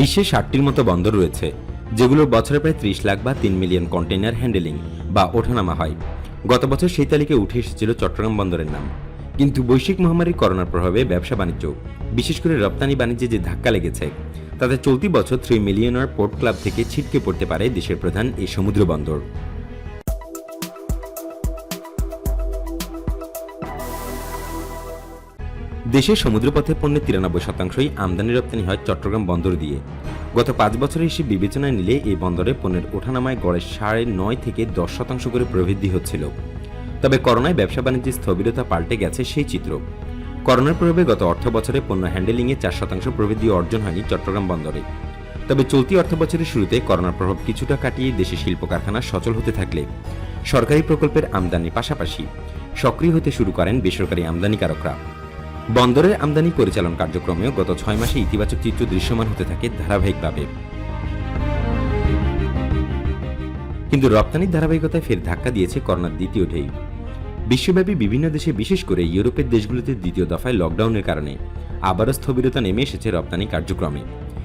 বিশ্বে ষাটটির মতো বন্দর রয়েছে, যেগুলোর বছরে প্রায় ত্রিশ লাখ বা তিন মিলিয়ন কন্টেইনার হ্যান্ডেলিং বা ওঠানামা হয়। গত বছর সেই তালিকায় উঠে এসেছিল চট্টগ্রাম বন্দরের নাম। কিন্তু বৈশ্বিক মহামারী করোনার প্রভাবে ব্যবসা বাণিজ্য, বিশেষ করে রপ্তানি বাণিজ্যে যে ধাক্কা লেগেছে, তাতে চলতি বছর থ্রি মিলিয়নার পোর্ট ক্লাব থেকে ছিটকে পড়তে পারে দেশের প্রধান এই সমুদ্র বন্দর। দেশের সমুদ্রপথে পণ্যের তিরানব্বই শতাংশই আমদানি রপ্তানি হয় চট্টগ্রাম বন্দর দিয়ে। গত পাঁচ বছরের হিসেবে বিবেচনায় নিলে এই বন্দরে পণ্যের ওঠানামায় গড়ে সাড়ে নয় থেকে দশ শতাংশ করে প্রবৃদ্ধি হচ্ছিল। তবে করোনায় ব্যবসা বাণিজ্যের স্থবিরতা পাল্টে গেছে সেই চিত্র। করোনার প্রভাবে গত অর্থ বছরে পণ্য হ্যান্ডেলিংয়ে চার শতাংশ প্রবৃদ্ধি অর্জন হয়নি চট্টগ্রাম বন্দরে। তবে চলতি অর্থ বছরের শুরুতে করোনার প্রভাব কিছুটা কাটিয়ে দেশে শিল্প কারখানা সচল হতে থাকলে সরকারি প্রকল্পের আমদানির পাশাপাশি সক্রিয় হতে শুরু করেন বেসরকারি আমদানিকারকরা। বন্দরের আমদানি পরিচালন কার্যক্রমেও গত ছয় মাসে ইতিবাচক চিত্র দৃশ্যমান হতে থাকে ধারাবাহিকভাবে। কিন্তু রপ্তানির ধারাবাহিকতায় ফের ধাক্কা দিয়েছে করোনার দ্বিতীয় ঢেউ। বিশ্বব্যাপী বিভিন্ন দেশে বিশেষ করে ইউরোপের দেশগুলোতে দ্বিতীয় দফায় লকডাউনের কারণে আবারও স্থবিরতা নেমে এসেছে রপ্তানি কার্যক্রমে।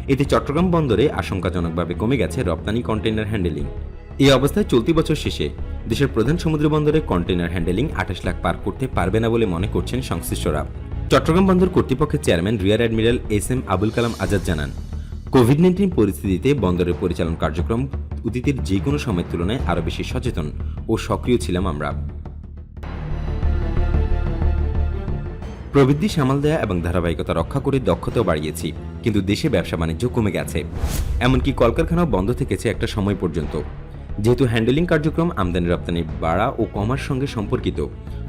এতে চট্টগ্রাম বন্দরে আশঙ্কাজনকভাবে কমে গেছে রপ্তানি কন্টেইনার হ্যান্ডেলিং। এই অবস্থায় চলতি বছর শেষে দেশের প্রধান সমুদ্র বন্দরে কন্টেইনার হ্যান্ডেলিং আঠাশ লাখ পার করতে পারবে না বলে মনে করছেন সংশ্লিষ্টরা। চট্টগ্রাম বন্দর কর্তৃপক্ষের chairman, rear admiral S M Abul Kalam Azad জানান কোভিড নাইন্টিন পরিস্থিতিতে বন্দরের পরিচালন কার্যক্রম অতীতের যে কোনো সময়ের তুলনায় আরও বেশি সচেতন ও সক্রিয় ছিলাম আমরা। প্রবৃদ্ধি, সামাল দেয়া এবং ধারাবাহিকতা রক্ষা করে দক্ষতাও বাড়িয়েছি, কিন্তু দেশে ব্যবসা বাণিজ্য কমে গেছে। এমনকি কলকারখানাও বন্ধ থেকেছে একটা সময় পর্যন্ত। যেহেতু হ্যান্ডেলিং কার্যক্রম আমদানি রপ্তানি বাড়া ও কমার সঙ্গে সম্পর্কিত,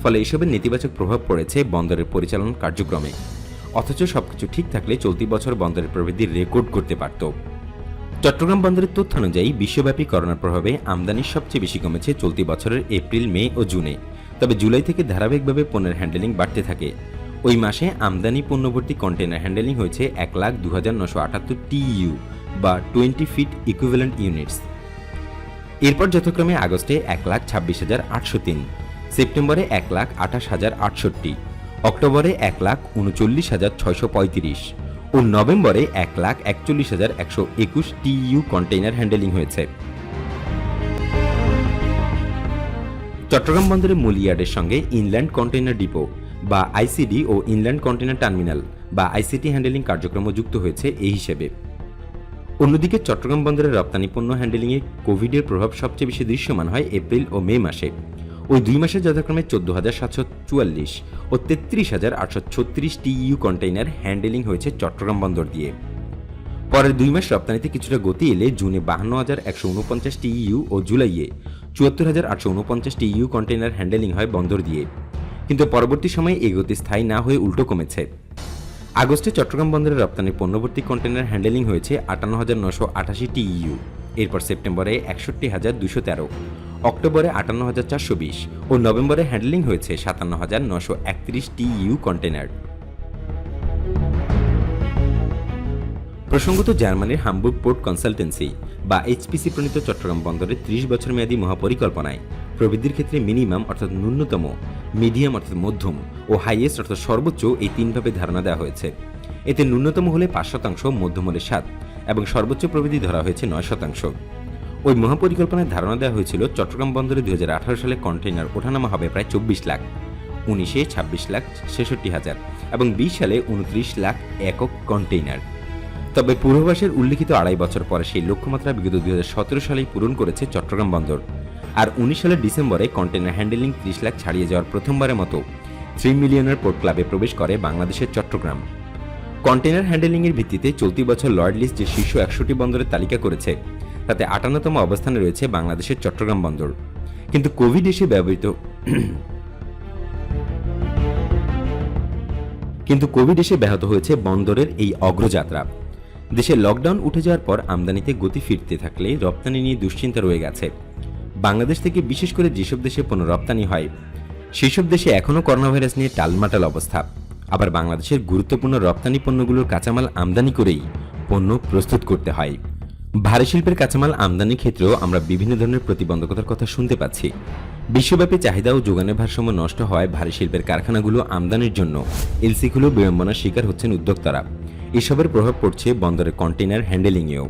ফলে এসবের নেতিবাচক প্রভাব পড়েছে বন্দরের পরিচালন কার্যক্রমে। অথচ সবকিছু ঠিক থাকলে চলতি বছর বন্দরের প্রবৃদ্ধি রেকর্ড করতে পারত। চট্টগ্রাম বন্দরের তথ্য অনুযায়ী, বিশ্বব্যাপী করোনার প্রভাবে আমদানি সবচেয়ে বেশি কমেছে চলতি বছরের এপ্রিল, মে ও জুনে। তবে জুলাই থেকে ধারাবাহিকভাবে পণ্যের হ্যান্ডেলিং বাড়তে থাকে। ওই মাসে আমদানি পণ্যভর্তি কন্টেনার হ্যান্ডেলিং হয়েছে এক লাখ দু হাজার নশো আটাত্তর টিইউ বা টোয়েন্টি ফিট ইকুইভ্যালেন্ট ইউনিটস এরপর যথাক্রমে আগস্টে এক লাখ ছাব্বিশ হাজার আটশো তিন, সেপ্টেম্বরে এক লাখ আঠাশ হাজার আটষট্টি, অক্টোবরে এক লাখ উনচল্লিশ হাজার ছয়শো পঁয়ত্রিশ ও নভেম্বরে এক লাখ একচল্লিশ হাজার একশো একুশ টিইউ কন্টেইনার হ্যান্ডেলিং হয়েছে। চট্টগ্রাম বন্দরের মূল ইয়ার্ডের সঙ্গে ইনল্যান্ড কন্টেইনার ডিপো বা আইসিডি ও ইনল্যান্ড কন্টেইনার টার্মিনাল বা আইসিটি হ্যান্ডেলিং কার্যক্রমও যুক্ত হয়েছে এই হিসেবে। অন্যদিকে চট্টগ্রাম বন্দরের রপ্তানি পণ্য হ্যান্ডেলিংয়ে কোভিডের প্রভাব সবচেয়ে বেশি দৃশ্যমান হয় এপ্রিল ও মে মাসে। ওই দুই মাসে যথাক্রমে চোদ্দ হাজার সাতশো চুয়াল্লিশ ও তেত্রিশ হাজার আটশো ছত্রিশ টিইউ কন্টেইনার হ্যান্ডেলিং হয়েছে চট্টগ্রাম বন্দর দিয়ে। পরের দুই মাস রপ্তানিতে কিছুটা গতি এলে জুনে বাহান্ন হাজার একশো উনপঞ্চাশ টিইউ ও জুলাইয়ে চুয়াত্তর হাজার আটশো উনপঞ্চাশ টিইউ কন্টেইনার হ্যান্ডেলিং হয় বন্দর দিয়ে। কিন্তু পরবর্তী সময়ে এই গতি স্থায়ী না হয়ে উল্টো কমেছে। আগস্টে চট্টগ্রাম বন্দরে রপ্তানি পণ্যবর্তী কন্টেনার হ্যান্ডেলিং হয়েছে আটান্ন হাজার নশো আটাশি টিইউ এরপর সেপ্টেম্বরে একষট্টি হাজার দুশো তেরো। অক্টোবরে আটান্ন হাজার চারশো বিশ। ও নভেম্বরে হ্যান্ডেলিং হয়েছে সাতান্ন হাজার নশো একত্রিশ টিইউ কন্টেনার প্রসঙ্গত জার্মানির হামবুর্গ পোর্ট কনসালটেন্সি বা এইচপিসি প্রণীত চট্টগ্রাম বন্দরের ত্রিশ বছর মেয়াদী মহাপরিকল্পনায় প্রবৃদ্ধির ক্ষেত্রে মিনিমাম অর্থাৎ ন্যূনতম, মিডিয়াম অর্থাৎ মধ্যম ও হাইয়েস্ট অর্থাৎ সর্বোচ্চ এই তিনভাবে ধারণা দেওয়া হয়েছে। এতে ন্যূনতম হলে পাঁচ শতাংশ, মধ্যম হলে সাত এবং সর্বোচ্চ প্রবৃদ্ধি ধরা হয়েছে নয় শতাংশ। ওই মহাপরিকল্পনায় ধারণা দেওয়া হয়েছিল, চট্টগ্রাম বন্দরে দুই হাজার আঠারো সালে কন্টেইনার ওঠানামা হবে প্রায় চব্বিশ লাখ, উনিশে ছাব্বিশ লাখ ছেষট্টি হাজার এবং বিশ সালে উনত্রিশ লাখ একক কন্টেইনার। তবে পূর্বাভাসের উল্লিখিত আড়াই বছর পরে সেই লক্ষ্যমাত্রা বিগত দুই হাজার সতেরো সালেই পূরণ করেছে চট্টগ্রাম বন্দর। আর উনিশ সালের ডিসেম্বরে কন্টেনার হ্যান্ডেলিং ত্রিশ লাখ ছাড়িয়ে যাওয়ার প্রথমবারের মতো থ্রি মিলিয়নের পোর্ট ক্লাবে প্রবেশ করে বাংলাদেশের চট্টগ্রাম। কন্টেনার হ্যান্ডেলিংয়ের ভিত্তিতে চলতি বছর লর্ড লিস্ট যে শীর্ষ একশোটি বন্দরের তালিকা করেছে, তাতে আটান্নতম অবস্থানে রয়েছে বাংলাদেশের চট্টগ্রাম বন্দর। কিন্তু কোভিড এসে ব্যবহৃত কিন্তু কোভিড এসে ব্যাহত হয়েছে বন্দরের এই অগ্রযাত্রা। দেশে লকডাউন উঠে যাওয়ার পর আমদানিতে গতি ফিরতে থাকলে রপ্তানি নিয়ে দুশ্চিন্তা রয়ে গেছে। বাংলাদেশ থেকে বিশেষ করে যেসব দেশে পণ্য রপ্তানি হয়, সেসব দেশে এখনও করোনা ভাইরাস নিয়ে টালমাটাল অবস্থা। আবার বাংলাদেশের গুরুত্বপূর্ণ রপ্তানি পণ্যগুলোর কাঁচামাল আমদানি করেই পণ্য প্রস্তুত করতে হয়। ভারী শিল্পের কাঁচামাল আমদানির ক্ষেত্রেও আমরা বিভিন্ন ধরনের প্রতিবন্ধকতার কথা শুনতে পাচ্ছি। বিশ্বব্যাপী চাহিদা ও যোগানের ভারসাম্য নষ্ট হওয়ায় ভারী শিল্পের কারখানাগুলো আমদানির জন্য এলসিগুলো বিড়ম্বনার শিকার হচ্ছেন উদ্যোক্তারা। এসবের প্রভাব পড়ছে বন্দরের কন্টেনার হ্যান্ডেলিংয়েও।